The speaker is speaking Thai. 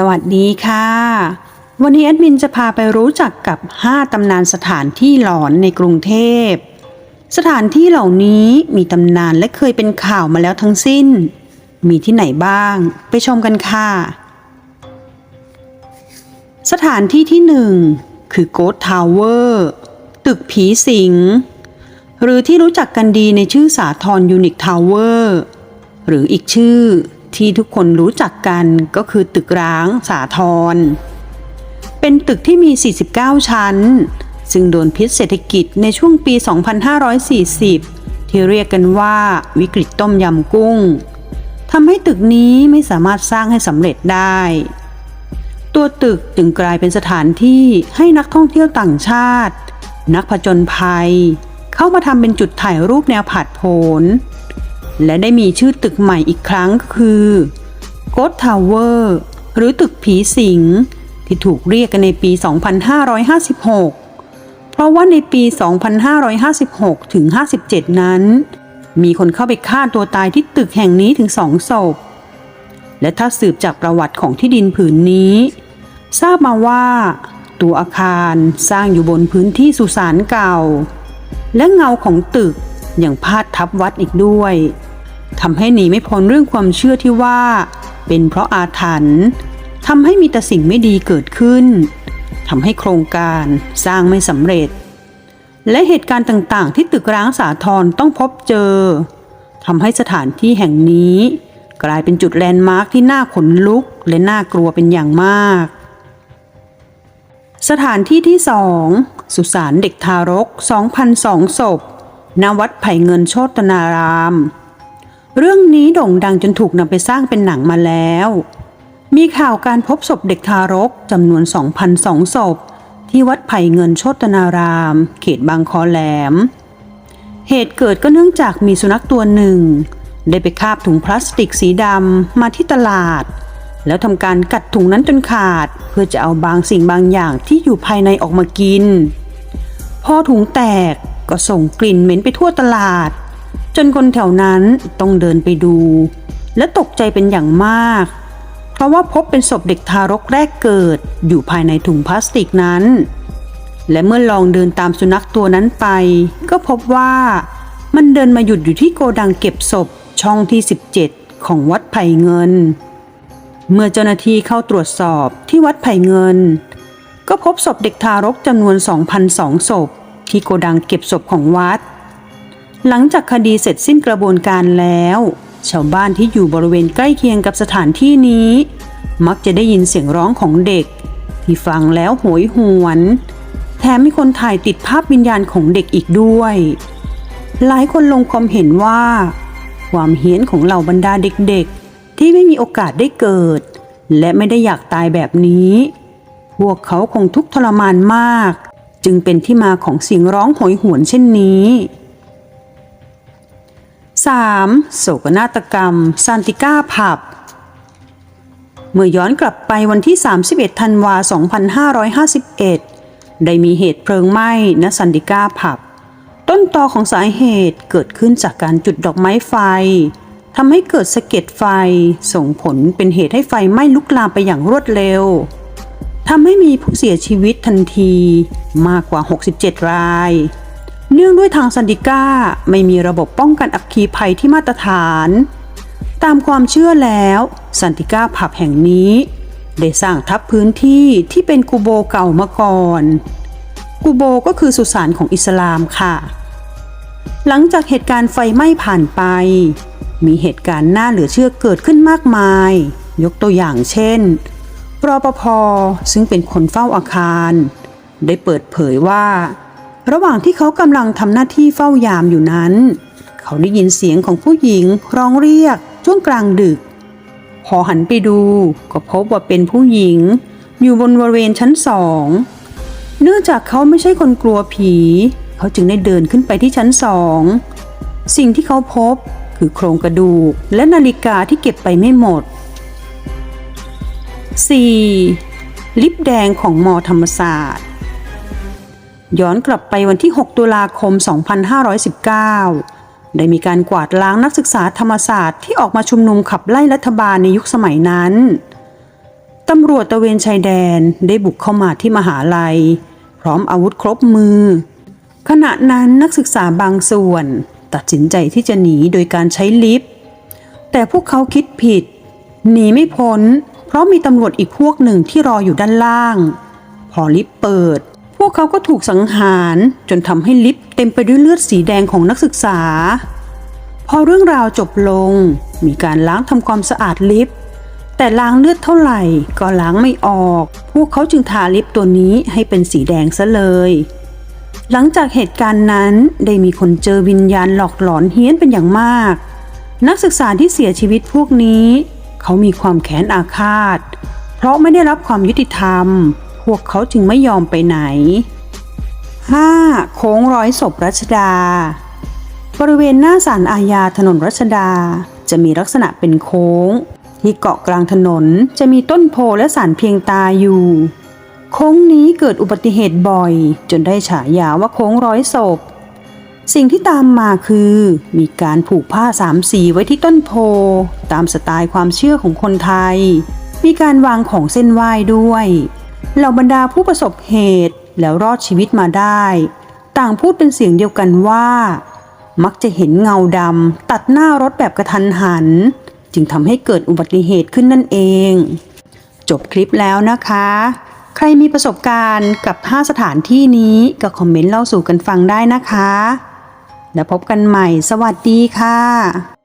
สวัสดีค่ะ วันนี้แอดมินจะพาไปรู้จักกับ 5 ตำนานสถานที่หลอนในกรุงเทพ สถานที่เหล่านี้มีตำนานและเคยเป็นข่าวมาแล้วทั้งสิ้น มีที่ไหนบ้าง ไปชมกันค่ะ สถานที่ที่หนึ่งคือโก t ทาวเวอร์ตึกผีสิง หรือที่รู้จักกันดีในชื่อสาทรยูนิคทาวเวอร์หรืออีกชื่อ ที่ทุกคนรู้จักกันก็คือตึกร้างสาทร เป็นตึกที่มี 49 ชั้น ซึ่งโดนพิษเศรษฐกิจในช่วงปี 2540 ที่เรียกกันว่าวิกฤตต้มยำกุ้งทำให้ตึกนี้ไม่สามารถสร้างให้สำเร็จได้ ตัวตึกจึงกลายเป็นสถานที่ให้นักท่องเที่ยวต่างชาติ นักผจญภัย เข้ามาทำเป็นจุดถ่ายรูปแนวผัดโผน และได้มีชื่อตึกใหม่อีกครั้งคือ Ghost Tower หรือตึกผีสิง ที่ถูกเรียกกันในปี 2556 เพราะว่าในปี 2556 ถึง 57 นั้น มีคนเข้าไปฆ่าตัวตายที่ตึกแห่งนี้ถึงสองศพ และถ้าสืบจากประวัติของที่ดินผืนนี้ ทราบมาว่าตัวอาคารสร้างอยู่บนพื้นที่สุสานเก่า และเงาของตึกยังพาดทับวัดอีกด้วย ทำให้หนีไม่พ้นเรื่องความเชื่อที่ว่า เป็นเพราะอาถรรพ์ทำให้มีแต่สิ่งไม่ดีเกิดขึ้นทำให้โครงการสร้างไม่สำเร็จ และเหตุการณ์ต่างๆ ที่ตึกร้างสาทรต้องพบเจอทำให้สถานที่แห่งนี้ กลายเป็นจุดแลนด์มาร์คที่น่าขนลุกและน่ากลัวเป็นอย่างมาก สถานที่ที่สองสุสานเด็กทารก 2,002ศพณวัดไผ่เงินโชตนาราม เรื่องนี้โด่งดังจนถูกนำไปสร้างเป็นหนังมาแล้ว มีข่าวการพบศพเด็กทารกจำนวน 2,002ศพ ที่วัดไผ่เงินโชตนาราม เขตบางคอแหลม เหตุเกิดก็เนื่องจากมีสุนัขตัวหนึ่ง ได้ไปคาบถุงพลาสติกสีดำมาที่ตลาด แล้วทำการกัดถุงนั้นจนขาด เพื่อจะเอาบางสิ่งบางอย่างที่อยู่ภายในออกมากิน พอถุงแตกก็ส่งกลิ่นเหม็นไปทั่วตลาด จนคนแถวนั้นต้องเดินไปดู และตกใจเป็นอย่างมาก เพราะว่าพบเป็นศพเด็กทารกแรกเกิดอยู่ภายในถุงพลาสติกนั้น และเมื่อลองเดินตามสุนัขตัวนั้นไป ก็พบว่ามันเดินมาหยุดอยู่ที่โกดังเก็บศพช่องที่ 17 ของวัดไผ่เงิน เมื่อเจ้าหน้าที่เข้าตรวจสอบที่วัดไผ่เงิน ก็พบศพเด็กทารกจำนวน 2,002ศพที่โกดังเก็บศพของวัด หลังจากคดีเสร็จสิ้นกระบวนการแล้ว ชาวบ้านที่อยู่บริเวณใกล้เคียงกับสถานที่นี้ มักจะได้ยินเสียงร้องของเด็ก ที่ฟังแล้วโหยหวน แถมมีคนถ่ายติดภาพวิญญาณของเด็กอีกด้วย หลายคนลงความเห็นว่า ความเฮี้ยนของเหล่าบรรดาเด็กๆ ที่ไม่มีโอกาสได้เกิด และไม่ได้อยากตายแบบนี้ พวกเขาคงทุกข์ทรมานมาก จึงเป็นที่มาของเสียงร้องโหยหวนเช่นนี้ 3. โศกนาฏกรรมซานติก้าผับ เมื่อย้อนกลับไปวันที่ 31 ธันวา 2551 ได้มีเหตุเพลิงไหม้ณซันติก้าผับ ต้นตอของสาเหตุเกิดขึ้นจากการจุดดอกไม้ไฟทำให้เกิดสะเก็ดไฟ ส่งผลเป็นเหตุให้ไฟไหม้ลุกลามไปอย่างรวดเร็วทำให้มีผู้เสียชีวิตทันทีมากกว่า 67 ราย เนื่องด้วยทางซันดิก้าไม่มีระบบป้องกันอัคคีภัยที่มาตรฐาน ตามความเชื่อแล้วซันติก้าผับแห่งนี้ได้สร้างทับพื้นที่ที่เป็นกูโบเก่ามาก่อน กูโบก็คือสุสานของอิสลามค่ะ หลังจากเหตุการณ์ไฟไหม้ผ่านไป มีเหตุการณ์น่าเหลือเชื่อเกิดขึ้นมากมาย ยกตัวอย่างเช่นรปภซึ่งเป็นคนเฝ้าอาคาร ได้เปิดเผยว่า ระหว่างที่เขากำลังทำหน้าที่เฝ้ายามอยู่นั้น เขาได้ยินเสียงของผู้หญิงร้องเรียกช่วงกลางดึก พอหันไปดูก็พบว่าเป็นผู้หญิง อยู่บนบริเวณชั้นสอง เนื่องจากเขาไม่ใช่คนกลัวผี เขาจึงได้เดินขึ้นไปที่ชั้นสอง สิ่งที่เขาพบคือโครงกระดูกและนาฬิกาที่เก็บไปไม่หมด 4. ลิปแดงของมอธรรมศาสตร์ ย้อนกลับไปวันที่ 6 ตุลาคม 2519 ได้มีการกวาดล้างนักศึกษาธรรมศาสตร์ที่ออกมาชุมนุมขับไล่รัฐบาลในยุคสมัยนั้น ตำรวจตะเวนชายแดนได้บุกเข้ามาที่มหาลัย พร้อมอาวุธครบมือ ขณะนั้นนักศึกษาบางส่วน ตัดสินใจที่จะหนีโดยการใช้ลิฟต์ แต่พวกเขาคิดผิด หนีไม่พ้น เพราะมีตำรวจอีกพวกหนึ่งที่รออยู่ด้านล่าง พอลิฟต์เปิด วกเขาก็ถูกสังหารจนทำให้ลิฟต์เต็มไปด้วยเลือดสีแดงของนักศึกษา พอเรื่องราวจบลง มีการล้างทำความสะอาดลิฟต์แต่ล้างเลือดเท่าไหร่ก็ล้างไม่ออก พวกเขาจึงทาลิปตัวนี้ให้เป็นสีแดงซะเลย หลังจากเหตุการณ์นั้นได้มีคนเจอวิญญาณหลอกหลอนเฮี้ยนเป็นอย่างมาก นักศึกษาที่เสียชีวิตพวกนี้ เขามีความแค้นอาฆาต เพราะไม่ได้รับความยุติธรรม วกเขาจึงไม่ยอมไปไหน 5. โค้งร้อยศพรัชดา บริเวณหน้าศาลอาญาถนนรัชดา จะมีลักษณะเป็นโค้ง ที่เกาะกลางถนนจะมีต้นโพและสารเพียงตาอยู่ โค้งนี้เกิดอุบัติเหตุบ่อย จนได้ฉายาว่าโค้งร้อยศพ สิ่งที่ตามมาคือ มีการผูกผ้าสามสีไว้ที่ต้นโพ ตามสไตล์ความเชื่อของคนไทย มีการวางของเส้นไหว้ด้วย เหล่าบรรดาผู้ประสบเหตุแล้วรอดชีวิตมาได้ ต่างพูดเป็นเสียงเดียวกันว่า มักจะเห็นเงาดำตัดหน้ารถแบบกระทันหัน จึงทำให้เกิดอุบัติเหตุขึ้นนั่นเอง จบคลิปแล้วนะคะ ใครมีประสบการณ์กับ 5 สถานที่นี้ก็คอมเมนต์เล่าสู่กันฟังได้นะคะ แล้วพบกันใหม่ สวัสดีค่ะ